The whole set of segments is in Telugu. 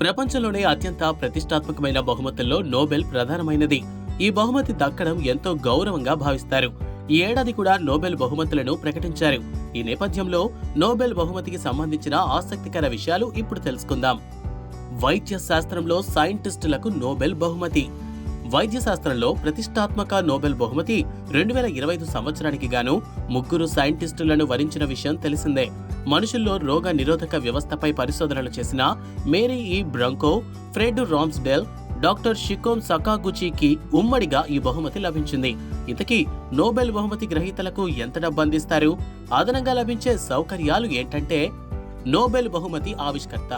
ప్రపంచంలోనే అత్యంత ప్రతిష్టాత్మకమైన బహుమతుల్లో నోబెల్ ప్రధానమైనది. ఈ బహుమతి దక్కడం ఎంతో గౌరవంగా భావిస్తారు. ఈ ఏడాది కూడా నోబెల్ బహుమతులను ప్రకటించారు. ఈ నేపథ్యంలో నోబెల్ బహుమతికి సంబంధించిన ఆసక్తికర విషయాలు ఇప్పుడు తెలుసుకుందాం. వైద్య శాస్త్రంలో సైంటిస్టులకు నోబెల్ బహుమతి. వైద్య శాస్త్రంలో ప్రతిష్టాత్మక నోబెల్ బహుమతి రెండు వేల ఇరవై ఐదు సంవత్సరానికి గాను ముగ్గురు సైంటిస్టులను వరించిన విషయం తెలిసిందే. మనుషుల్లో రోగ నిరోధక వ్యవస్థపై పరిశోధనలు చేసిన Mary E Brunkow Fred Ramsdell doctor Shimon సకాగుచికి ఉమ్మడిగా ఈ బహుమతి లభించింది. ఇంతకీ నోబెల్ బహుమతి గ్రహీతలకు ఎంత డబ్బు అందిస్తారు అదనంగా లభించే సౌకర్యాలు ఏంటంటే నోబెల్ బహుమతి ఆవిష్కర్త.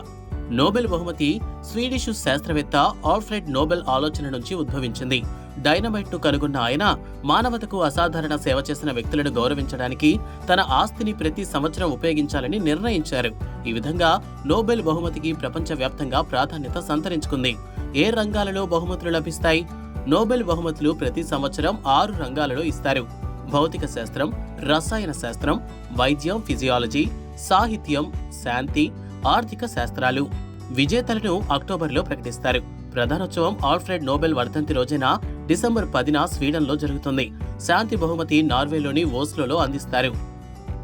నోబెల్ బహుమతి స్వీడిష్ శాస్త్రవేత్త ఆల్ఫ్రెడ్ నోబెల్ ఆలోచన నుంచి ఉద్భవించింది. డైనమైట్ను కనుగొన్న ఆయన మానవతకు అసాధారణ సేవ చేసిన వ్యక్తులను గౌరవించడానికి తన ఆస్తిని ప్రతి సంవత్సరం ఉపయోగించాలని నిర్ణయించారు. ఈ విధంగా నోబెల్ బహుమతికి ప్రపంచవ్యాప్తంగా ప్రాధాన్యత సంతరించుకుంది. ఏ రంగాలలో బహుమతులు లభిస్తాయి? నోబెల్ బహుమతులు ప్రతి సంవత్సరం ఆరు రంగాలలో ఇస్తారు. భౌతిక శాస్త్రం రసాయన శాస్త్రం వైద్యం ఫిజియాలజీ సాహిత్యం శాంతి ఆర్థిక శాస్త్రాలు. విజేతలను అక్టోబర్లో ప్రకటిస్తారు. ప్రధానోత్సవం ఆల్ఫ్రెడ్ నోబెల్ వర్ధంతి రోజైన డిసెంబర్ పదిన స్వీడన్లో జరుగుతుంది. శాంతి బహుమతి నార్వేలోని ఓస్లోలో అందిస్తారు.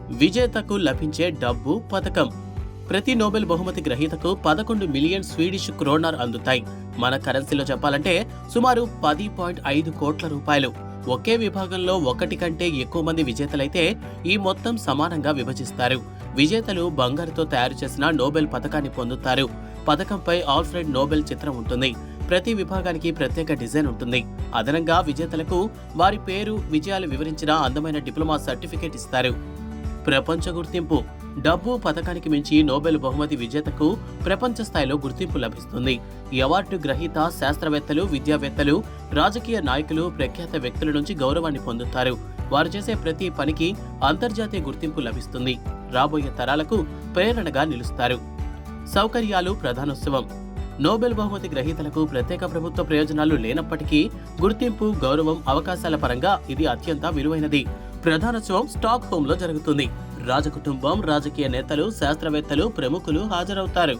విజేతకు లభించే డబ్బు పథకం. ప్రతి నోబెల్ బహుమతి గ్రహీతకు పదకొండు మిలియన్ స్వీడిష్ క్రోనర్ అందుతాయి. మన కరెన్సీలో చెప్పాలంటే సుమారు పది పాయింట్ ఐదు కోట్ల రూపాయలు. ఒకే విభాగంలో ఒకటి కంటే ఎక్కువ మంది విజేతలైతే ఈ మొత్తం సమానంగా విభజిస్తారు. విజేతలు బంగారుతో తయారు చేసిన నోబెల్ పథకాన్ని పొందుతారు. పథకంపై ఆల్ఫ్రెడ్ నోబెల్ చిత్రం ఉంటుంది. ప్రతి విభాగానికి ప్రత్యేక డిజైన్ ఉంటుంది. అదనంగా విజేతలకు వారి పేరు విజయాలు వివరించిన అందమైన డిప్లొమా సర్టిఫికేట్ ఇస్తారు. ప్రపంచ గుర్తింపు. డబ్బు పథకానికి మించి నోబెల్ బహుమతి విజేతకు ప్రపంచ స్థాయిలో గుర్తింపు లభిస్తుంది. ఈ అవార్డు గ్రహీత శాస్త్రవేత్తలు విద్యావేత్తలు రాజకీయ నాయకులు ప్రఖ్యాత వ్యక్తుల నుంచి గౌరవాన్ని పొందుతారు. వారు చేసే ప్రతి పనికి అంతర్జాతీయ గుర్తింపు లభిస్తుంది. రాబోయే తరాలకు ప్రేరణగా నిలుస్తారు. సౌకర్యాలు ప్రధానోత్సవం. నోబెల్ బహుమతి గ్రహీతలకు ప్రత్యేక ప్రభుత్వ ప్రయోజనాలు లేనప్పటికీ గుర్తింపు గౌరవం అవకాశాల పరంగా ఇది అత్యంత విలువైనది. ప్రధానోత్సవం స్టాక్ హోమ్లో జరుగుతుంది. రాజకుటుంబం రాజకీయ నేతలు శాస్త్రవేత్తలు ప్రముఖులు హాజరవుతారు.